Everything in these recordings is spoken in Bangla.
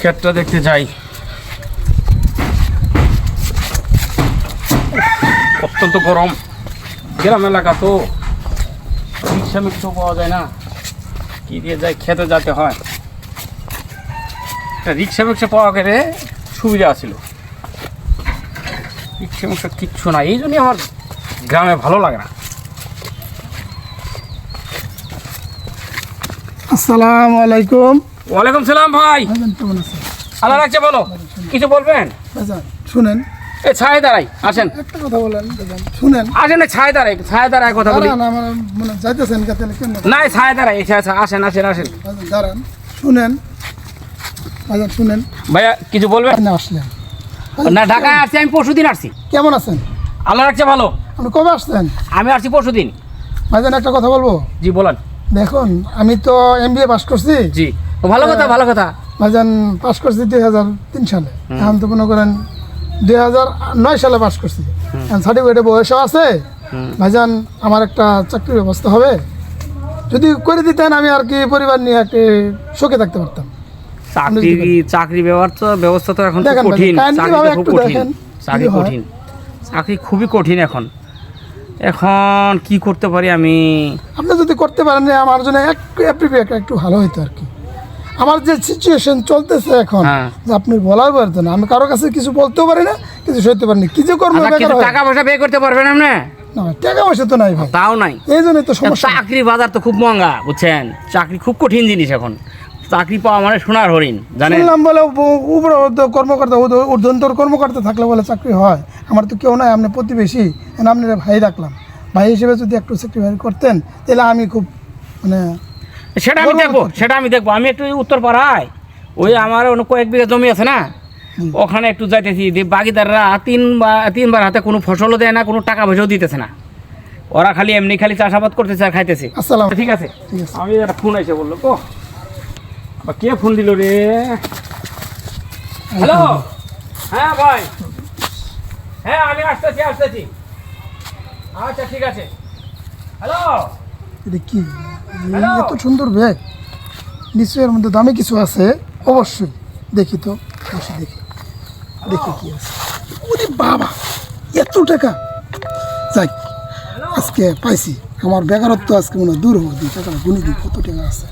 ক্ষেতটা দেখতে যাই। অত্যন্ত গরম। গ্রাম এলাকা তো রিক্সা মিক্সা পাওয়া যায় না। কি দিয়ে যায়, খেতে যেতে হয়। রিক্সা মিক্সা পাওয়া গেলে সুবিধা ছিল রিক্সা মিক্সা কিচ্ছু না এই জন্যই আমার গ্রামে ভালো লাগে না। আসসালামু আলাইকুম। ওয়ালাইকুম সালাম ভাই। ভাইজান কেমন আছেন? আল্লাহ রাখছে বলো। কিছু বলবেন? শুনেন। এ ছায় দাঁড়াই আসেন। একটা কথা বলেন শুনেন। আসেন না ছায় দাঁড়াই ছায় দাঁড়ায় কথা বলি। আমার মনে যাইতেছেন না ছায় দাঁড়াই আসেন আসেন আসেন। ভাইজান দাঁড়ান শুনেন। ভাইজান শুনেন। ভাইয়া কিছু বলবেন? না আসলেন। না ঢাকায় আসছি আমি পরশু দিন আসছি। কেমন আছেন? আল্লাহ রাখছে ভালো। আপনি কবে আসছেন? আমি আসছি পরশু দিন। ভাইজান একটা কথা বলব? জি বলেন। দেখুন আমি তো এম বি এ পাস করছি। জি। ভালো কথা ভালো কথা। ভাইজান পাস করছি দুই হাজার তিন সালে। এখন তো মনে করেন দুই হাজার নয় সালে পাস করছি। সার্টিফিকেটে বয়সও আছে। ভাইজান আমার একটা চাকরির ব্যবস্থা হবে। যদি করে দিতেন আমি আর কি পরিবার নিয়ে একটি সুখে থাকতে পারতাম। চাকরি চাকরি ব্যবস্থা ব্যবস্থা তো এখন কঠিন। চাকরি খুব কঠিন। চাকরি কঠিন। চাকরি খুবই কঠিন এখন। এখন কি করতে পারি আমি? আপনি যদি করতে পারেন আমার জন্য একটু ভালো হতো আর কি। আমার যে সিচুয়েশন চলতেছে এখন হ্যাঁ। আপনি বলার পারতেন না আমি কারও কাছে কিছু বলতেও পারি না কিছু সইতে পারি না। কি যে করব আচ্ছা, কিছু হয়। টাকা পয়সা ব্যয় করতে পারবেন আপনি? টাকা পয়সা তো নাই ভাই। তাও নাই। এই জন্যই তো সমস্যা। চাকরি বাজার তো খুব মহঙ্গা বুঝছেন? চাকরি খুব কঠিন জিনিস এখন। চাকরি পাওয়া মানে সোনার হরিণ জানেন? শুনলাম বলে উপ- উপর কর্মকর্তা ঊর্ধ্বতন কর্মকর্তা থাকলে বলে চাকরি হয়। আমার তো কেউ নাই আপনি প্রতিবেশী। আপনি ভাই রাখলাম। ভাই হিসেবে যদি একটু স্যাক্রিফাইস করতেন তাহলে আমি খুব মানে সেটা আমি দেখব সেটা আমি দেখব। আমি একটু উত্তর পাড়ায় ওই আমার কয়েক বিঘা জমি আছে না ওখানে একটু যাইতেছি। দিয়ে বাগিদাররা তিন বা তিনবার হাতে কোনো ফসলও দেয় না কোনো টাকা পয়সাও দিতেছে না। ওরা খালি এমনি খালি চাষাবাদ করতেছে আর খাইতেছে। আসসালাম। ঠিক আছে? আমি একটা ফোন এসে বলল কো কে ফোন দিল রে? হ্যালো? হ্যাঁ ভাই। হ্যাঁ আমি আসতেছি আসতেছি। আচ্ছা ঠিক আছে। হ্যালো? এটা কি? এত সুন্দর ব্যাগ নিশ্চয়ই এর মধ্যে দামে কিছু আছে? অবশ্যই। দেখি তো। বসে দেখি। দেখি কি আছে। ওরে বাবা! এত টাকা! যাই আজকে পাইছি। আমার বেকারত্ব আজকে মনে দূর হবে দিই টাকাটা গুনি দিই। কত টাকা আছে?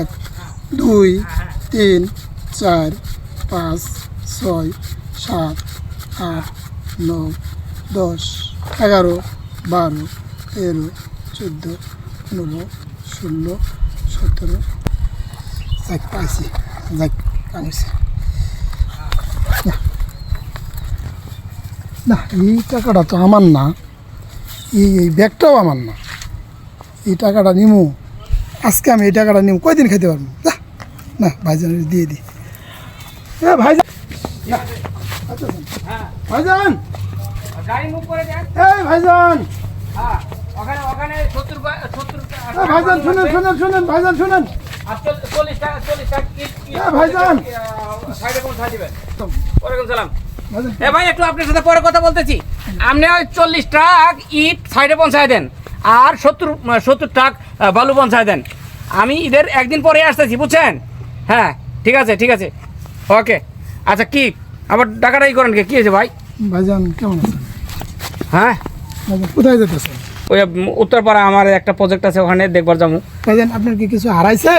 এক দুই তিন চার পাঁচ ছয় সাত আট নয় দশ। এগারো বারো তেরো চোদ্দ পনেরো ষোলো সতেরো যাক পাইছি যাক কামিছে না। এই টাকাটা তো আমার না। এই এই ব্যাগটাও আমার না। এই টাকাটা নিমু। আজকে আমি এই টাকাটা নিমু। কয়দিন খেতে পারব? না ভাইজান দিয়ে দিই ভাইজান! না, আচ্ছা, আচ্ছা। ভাইজান! গাড়ি মুভ করে দেন এই ভাইজান। হ্যাঁ ভাইজান শুনেন শুনেন শুনেন ভাইজান শুনেন। ভাইজান। সালাম। এ ভাই একটু আপনার সাথে পরে কথা বলতেছি। আপনি ওই চল্লিশ টাক ইট সাইডে পৌঁছায় দেন আর সত্তর সত্তর আহ, বালু পৌঁছায় দেন। আমি ঈদের একদিন পরে আসতেছি বুঝছেন? হ্যাঁ ঠিক আছে ঠিক আছে। ওকে। আচ্ছা কি? আবার টাকাটাই করেন কে? কী হয়েছে ভাই? ভাইজান কেমন আছেন? হ্যাঁ? কোথায় যেতেছেন ওই উত্তরপাড়া আমার একটা প্রজেক্ট আছে ওখানে দেখবার যাব। ভাইজান আপনার কি কিছু হারাইছে?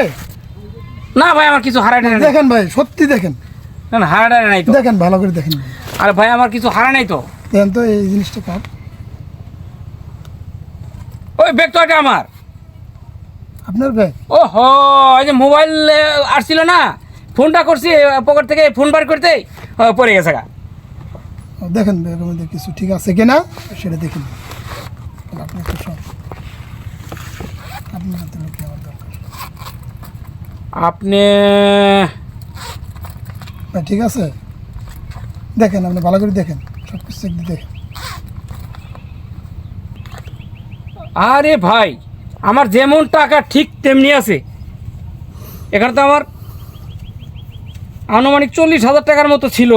না ভাই আমার কিছু হারাই নাই। দেখেন ভাই সত্যি দেখেন। না হারাই নাই তো। দেখেন ভালো করে দেখেন। আরে ভাই আমার কিছু হারা নাই তো। দেখেন তো এই জিনিসটা কার? ওই ব্যাগ তো এটা আমার। আপনার ব্যাগ ও হো এই যে মোবাইল আসছিল না? ফোনটা করছি পকেট থেকে ফোন বার করতে আহ, পড়ে গেছে গা। দেখেন ব্যাগের মধ্যে কিছু ঠিক আছে কিনা সেটা দেখেন আপনি একটু সব আপনার হাতে লোক আমার দরকার। আপনি ঠিক আছে? দেখেন আপনি ভালো করে দেখেন। সব কিছু দেখেন। আরে ভাই আমার যেমন টাকা ঠিক তেমনি আছে। এখানে তো আমার আনুমানিক চল্লিশ হাজার টাকার মতো ছিল।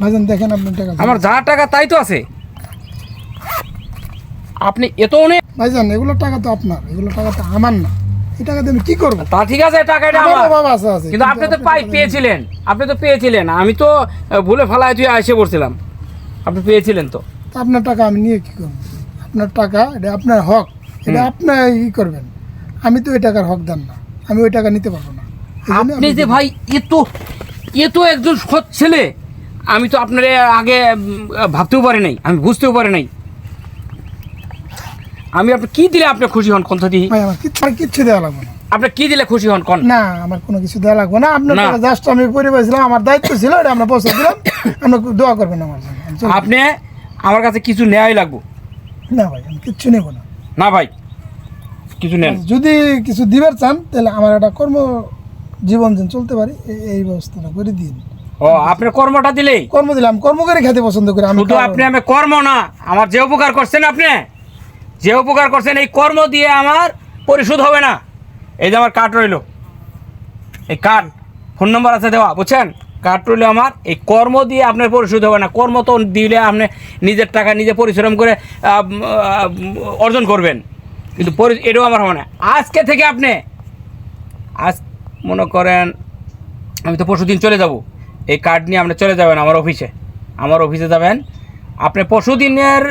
ভাইজান দেখেন আপনার টাকা। আমার যা টাকা তাই তো আছে। আপনি এত অনেক ভাইজান এগুলো টাকা তো আপনার এগুলো টাকা তো আমার না। এই টাকা দিয়ে আমি কি করব? তা ঠিক আছে টাকা এটা আমার। আছে আছে। কিন্তু আপনি তো পাই পেয়েছিলেন। আপনি তো পেয়েছিলেন। আমি তো ভুলে ফেলায় তুই এসে পড়ছিলাম। আপনি পেয়েছিলেন তো। আপনার টাকা আমি নিয়ে কি করব? আপনার টাকা এটা আপনার হক। এটা আপনার ই করবেন। আমি তো ওই টাকার হক হকদার না। আমি ওই টাকা নিতে পারব না। আপনি যে ভাই এ তো এ তো একজন সৎ ছেলে আমি তো আপনার আগে ভাবতেও পারি নাই আমি বুঝতেও পারি নাই। আমি আপনি কি দিলে আপনি খুশি হন কোন দিই ভাই আমার কিচ্ছু আমার কিচ্ছু দেওয়া লাগবে না। আপনি কি দিলে খুশি হন কোন? না আমার কোনো কিছু দেওয়া লাগবে না। আপনার না। জাস্ট আমি পরে পাইছিলাম আমার দায়িত্ব ছিল এটা আমরা পৌঁছে দিলাম। আপনার দোয়া করবেন আমার জন্য। আপনি আমার কাছে কিছু নেওয়াই লাগবে। না ভাই আমি কিচ্ছু নেব না। না ভাই কিছু নেন। যদি কিছু দিবার চান তাহলে আমার একটা কর্ম জীবন যেন চলতে পারি এই ব্যবস্থাটা করে দিন। ও আপনার কর্মটা দিলেই। কর্ম দিলাম কর্ম করে খেতে পছন্দ করি আমি শুধু আপনি আমি কর্ম না আমার যে উপকার করছেন আপনি যে উপকার করছেন এই কর্ম দিয়ে আমার পরিশোধ হবে না। এই যে আমার কার্ড রইল এই কার্ড ফোন নম্বর আছে দেওয়া বুঝছেন? কার্ড রইল আমার এই কর্ম দিয়ে আপনার পরিশোধ হবে না। কর্ম তো দিলে আপনি নিজের টাকা নিজে পরিশ্রম করে অর্জন করবেন। কিন্তু এটাও আমার হবে না। আজকে থেকে আপনি আজ মনে করেন আমি তো পরশু দিন চলে যাব। এই কার্ড নিয়ে আপনি চলে যাবেন আমার অফিসে আমার অফিসে যাবেন। আপনি পরশু দিনের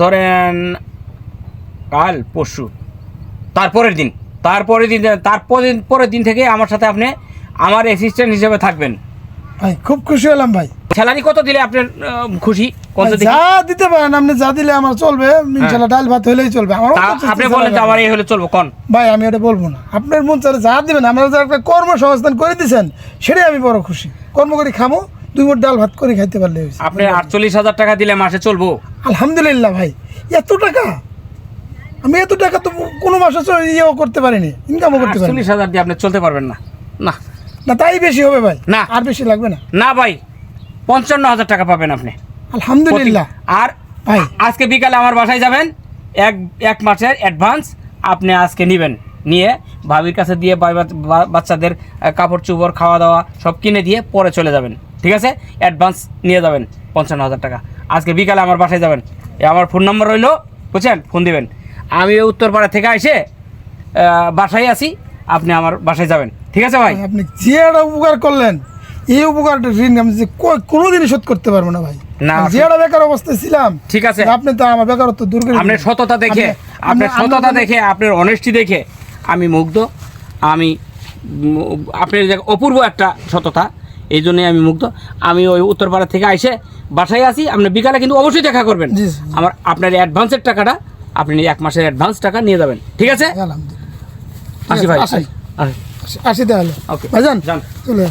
ধরেন কাল পরশু তারপরের দিন তারপরের দিন তারপরের পরের দিন থেকে আমার সাথে আপনি আমার অ্যাসিস্ট্যান্ট হিসেবে থাকবেন। ভাই খুব খুশি হলাম ভাই। স্যালারি কত দিলে আপনার খুশি? কত যা দিতে পারেন আপনি যা দিলে আমার চলবে। ইনশাল্লাহ ডাল ভাত হলেই চলবে। আমার আপনি বলেন যে আমার এই হলে চলবে কোন। ভাই আমি এটা বলব না। আপনার মন চারে যা দিবেন আপনারা যে একটা কর্মসংস্থান করে দিয়েছেন সেটাই আমি বড় খুশি। কর্ম করে খামো দুই মোট ডাল ভাত করে খাইতে পারলে আপনি আটচল্লিশ হাজার টাকা দিলে মাসে চলবো? আলহামদুলিল্লাহ ভাই এত টাকা? আমি এত টাকা তো কোনো মাসে ইয়েও করতে পারিনি ইনকামও করতে পারিনি। আটচল্লিশ হাজার দিয়ে আপনি চলতে পারবেন না। না। না তাই বেশি হবে ভাই না। আর বেশি লাগবে না। না ভাই পঞ্চান্ন হাজার টাকা পাবেন আপনি। আলহামদুলিল্লাহ। আর ভাই। আজকে বিকালে আমার বাসায় যাবেন এক এক মাসের অ্যাডভান্স আপনি আজকে নেবেন নিয়ে ভাবির কাছে দিয়ে বাচ্চাদের কাপড় চোপড় খাওয়া দাওয়া সব কিনে দিয়ে পরে চলে যাবেন। ঠিক আছে? অ্যাডভান্স নিয়ে যাবেন পঞ্চান্ন হাজার টাকা। আজকে বিকালে আমার বাসায় যাবেন। আমার ফোন নম্বর রইল বুঝছেন? ফোন দিবেন। আমি উত্তরপাড়া থেকে এসে বাসায় আছি আপনি আমার বাসায় যাবেন। ঠিক আছে ভাই? আপনি যে উপকার করলেন এই উপকারটা ঋণ আমি যে কোনোদিনই শোধ করতে পারব না ভাই। না, আমি যে একটা বেকার অবস্থায় ছিলাম ঠিক আছে। আপনি তো আমার বেকারত্ব দূর করে আপনার সততা দেখে আপনি- আপনার সততা দেখে আপনার অনেস্টি দেখে আমি মুগ্ধ আমি আপনার যে অপূর্ব একটা সততা এই জন্যই আমি মুগ্ধ আমি ওই উত্তরপাড়া থেকে আইসে বাসায় আসি আপনি বিকালে কিন্তু অবশ্যই দেখা করবেন। আমার আপনার অ্যাডভান্সের টাকাটা আপনি এক মাসের অ্যাডভান্স টাকা নিয়ে যাবেন ঠিক আছে আসি ভাই আসি। তাহলে ওকে। যান। চলে।